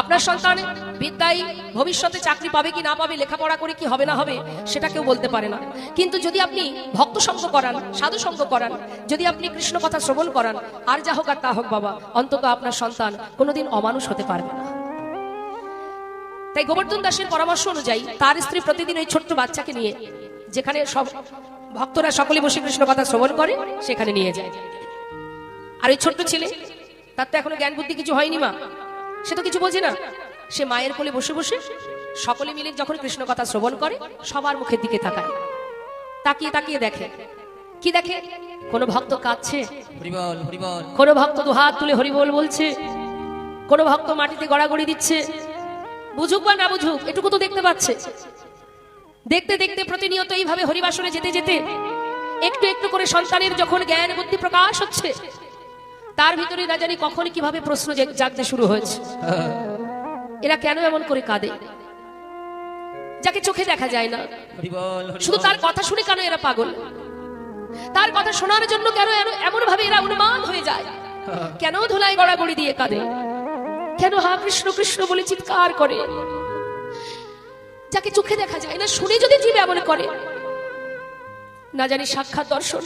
আপনার সন্তান বিদ্যায় ভবিষ্যতে চাকরি পাবে কি না পাবে, লেখাপড়া করে কি হবে না হবে, সেটা কেউ বলতে পারে না। কিন্তু যদি আপনি ভক্ত সঙ্গ করান, সাধু সঙ্গ করান, যদি আপনি কৃষ্ণ কথা শ্রবণ করান, আর যা হোক আর তা হোক বাবা, অন্তত আপনার সন্তান কোনোদিন অমানুষ হতে পারবে না। তাই গোবর্ধন দাসের পরামর্শ অনুযায়ী তার স্ত্রী প্রতিদিন ওই ছোট্ট বাচ্চাকে নিয়ে, যেখানে সব ভক্তরা সকলে বসে কৃষ্ণ কথা শ্রবণ করে, সেখানে নিয়ে যায়। আর ওই ছোট্ট ছেলে, তার তো এখনও জ্ঞান বুদ্ধি কিছু হয়নি মা। সে তো কিছু বোঝে না। সে মায়ের কোলে বসে বসে সকলে মিলে যখন কৃষ্ণ কথা শ্রবণ করে সবার মুখের দিকে তাকায়। তাকিয়ে তাকিয়ে দেখে। কি দেখে? কোনো ভক্ত কাঁদছে? কোনো ভক্ত দু হাত তুলে হরিবোল বলছে। কোনো ভক্ত মাটিতে গড়াগড়ি দিচ্ছে। বুঝুক বা না বুঝুক এটুকু তো দেখতে পাচ্ছে। দেখতে দেখতে প্রতিনিয়ত এইভাবে হরিবাসনে যেতে যেতে একটু একটু করে সন্তানের যখন জ্ঞান বুদ্ধি প্রকাশ হচ্ছে তার ভিতরে না জানি কখন কীভাবে প্রশ্ন জাগতে শুরু হয়েছে। এরা কেন এমন করে কাঁদে? যাকে চোখে দেখা যায় না। শুধু তার কথা শুনে কেন এরা পাগল? তার কথা শোনার জন্য কেন এমন ভাবে এরা উন্মাদ হয়ে যায়? কেন ধুলাই গড়াগড়ি দিয়ে কাঁদে? কেন হা কৃষ্ণ কৃষ্ণ বলে চিৎকার করে? যাকে চোখে দেখা যায় না শুনে যদি জীব এমন করে? না জানি সাক্ষাৎ দর্শন।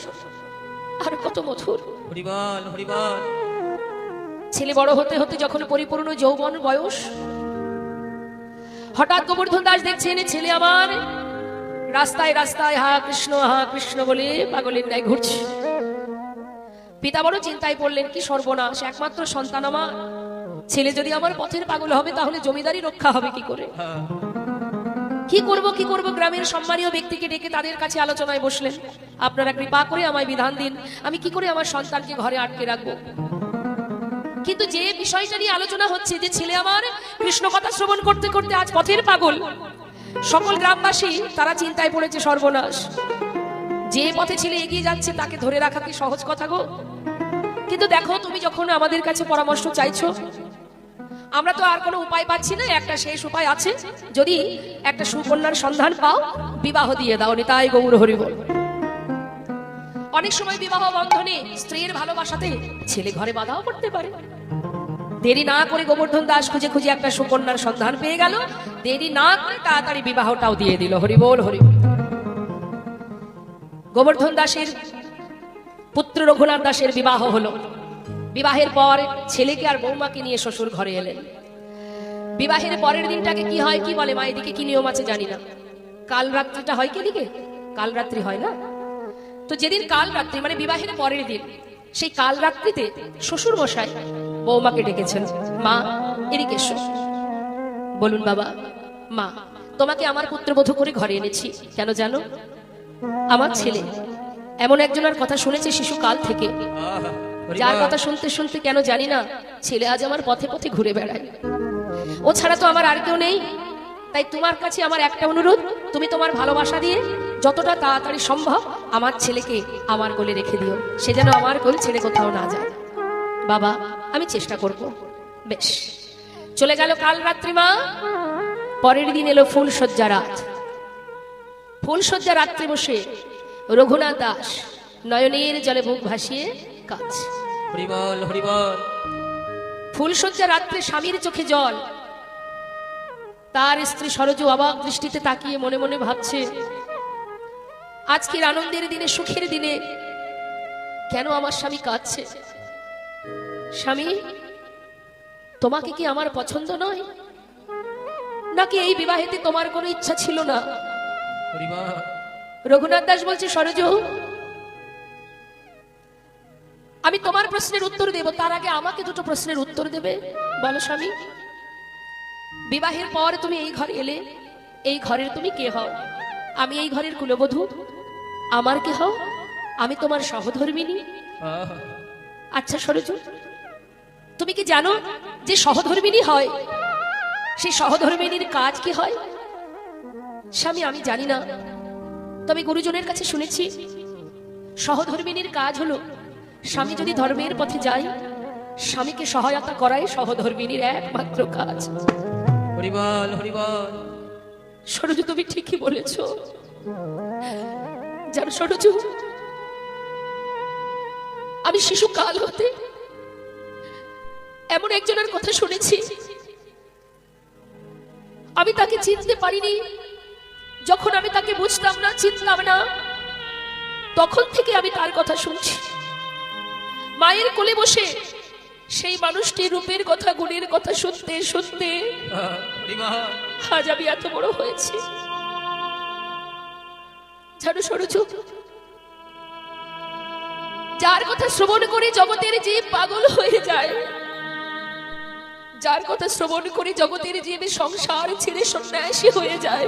আর কত মধুর হরিবল হরিবল। ছেলে বড় হতে হতে যখন পরিপূর্ণ যৌবন বয়স হঠাৎ গোবর্ধন দাস দেখছেন ছেলে আমার রাস্তায় রাস্তায় হা কৃষ্ণ হা কৃষ্ণ বলে পাগলের ন্যায় ঘুরছে। পিতা বড় চিন্তায় পড়লেন কি সর্বনাশ একমাত্র সন্তান আমার। ছেলে যদি আমার পথের পাগল হবে তাহলে জমিদারি রক্ষা হবে কি করে? কি করব কি করব? গ্রামের সম্মানীয় ব্যক্তিকে ডেকে তাদের কাছে আলোচনায় বসলেন। আপনারা কৃপা করে আমায় বিধান দিন, আমি কি করে আমার সন্তানকে ঘরে আটকে রাখব? কিন্তু যে বিষয়টা নিয়ে আলোচনা হচ্ছে, যে ছেলে আমার কৃষ্ণ কথা শ্রবণ করতে করতে আজ পথের পাগল, সকল গ্রামবাসী তারা চিন্তায় পড়েছে সর্বনাশ। যে পথে ছেলে এগিয়ে যাচ্ছে, তাকে ধরে রাখা কি সহজ কথা গো? কিন্তু দেখো, তুমি যখন আমাদের কাছে পরামর্শ চাইছো আমরা তো আর কোনো উপায় পাচ্ছি না, একটা শেষ উপায় আছে। যদি একটা সুকন্যার সন্ধান পাও, বিবাহ দিয়ে দাও, নিতাই গৌর হরিবল অনেক সময় বিবাহ বন্ধনে স্ত্রীর ভালোবাসাতে ছেলে ঘরে বাধাও পড়তে পারে। দেরি না করে গোবর্ধন দাস খুঁজে খুঁজে একটা সুকন্যার সন্ধান পেয়ে গেল। দেরি না করে তাড়াতাড়ি বিবাহটাও দিয়ে দিল হরিবোল হরি গোবর্ধন দাসের, পুত্র রঘুনাথ দাসের বিবাহ হলো। বিবাহের পর ছেলেকে আর বৌমাকে নিয়ে শ্বশুর ঘরে এলেন। বিবাহের পরের দিনটাকে কি হয়, কি বলে মা? এদিকে কি নিয়ম আছে জানি না। কাল রাত্রিটা হয় কি এদিকে? কাল রাত্রি হয় না? তো যেদিন কাল রাত্রি মানে বিবাহের পরের দিন, সেই কাল রাত্রিতে শ্বশুর মশাই বৌমাকে ডেকেছেন। মা, এদিকে বলুন বাবা, মা, তোমাকে আমার পুত্রবধূ করে ঘরে এনেছি, কেন জানো? আমার ছেলে এমন একজনের কথা শুনেছে শিশুকাল থেকে। যার কথা শুনতে শুনতে কেন জানি না, ছেলে আজ আমার পথে পথে ঘুরে বেড়ায়। ও ছাড়া তো আমার আর কেউ নেই। তাই তোমার কাছে আমার একটা অনুরোধ, তুমি তোমার ভালোবাসা দিয়ে যতটা তাড়াতাড়ি সম্ভব আমার ছেলেকে আমার কোলে রেখে দিও। সে যেন আমার কোল ছেড়ে কোথাও না যায়। বাবা, আমি চেষ্টা করব। বেশ। চলে গেল কাল রাত্রি মা। পরের দিন এলো ফুলসজ্জা রাত। ফুলসজ্জা রাত্রে বসে রঘুনাথ দাস নয়নের জলে বুক ভাসিয়ে কাজ। হরিবল হরিবল। ফুলসজ্জা রাত্রে স্বামীর চোখে জল। তার স্ত্রী সরজু অবাক দৃষ্টিতে তাকিয়ে মনে মনে ভাবছে আজকের আনন্দের দিনে সুখের দিনে কেন আমার স্বামী কাঁদছে? স্বামী তোমাকে কি আমার পছন্দ নয়? নাকি এই বিবাহেতে তোমার কোনো ইচ্ছা ছিল না? রঘুনাথ দাস বলছে সরজু আমি তোমার প্রশ্নের উত্তর দেব, তার আগে আমাকে দুটো প্রশ্নের উত্তর দেবে। বলো স্বামী। বিবাহের পর তুমি এই ঘর এলে, এই ঘরের তুমি কে হও? আমি এই ঘরের কুলবধূ। আমার কে হও? আমি তোমার সহধর্মিনী। আচ্ছা সরজু, তুমি কি জানো যে সহধর্মিনী হয়? সেই সহধর্মিনীর কাজ কি হয়? স্বামী, আমি জানি না। তবে গুরুজনের কাছে শুনেছি, সহধর্মিনীর কাজ হলো স্বামী যদি ধর্মের পথে যায় স্বামীকে সহায়তা করাই সহধর্মিনীর একমাত্র কাজ। হরিবল হরিবল। সরজু তুমি ঠিকই বলেছ। জানো সরজু আমি শিশু কাল হতে এমন একজনের কথা শুনেছি। আমি তাকে চিনতে পারিনি। যখন আমি তাকে বুঝতাম না চিনতাম না তখন থেকে আমি তার কথা শুনছি। মায়ের কোলে বসে সেই মানুষটির রূপের কথা, গুণের কথা শুনতে শুনতে আজ আমি এত বড় হয়েছি। যার কথা শ্রবণ করে জগতের জীব পাগল হয়ে যায়। যার কথা শ্রবণ করে জগতের জীব সংসার ছেড়ে সন্ন্যাসী হয়ে যায়।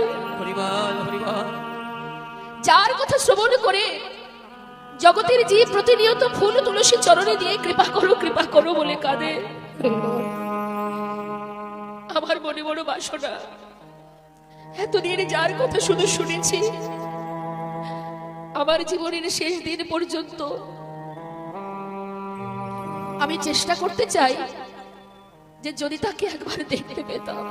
যার কথা শ্রবণ করে জগতের জীব প্রতিনিয়ত ফুল তুলসী চরণে দিয়ে কৃপা করো কৃপা করো বলে কাঁদে। আমার মনে বড় বাসনা। এতদিন যার কথা শুধু শুনেছি, আমার জীবনের শেষ দিন পর্যন্ত আমি চেষ্টা করতে চাই যে যদি তাকে একবার দেখতে পেতাম।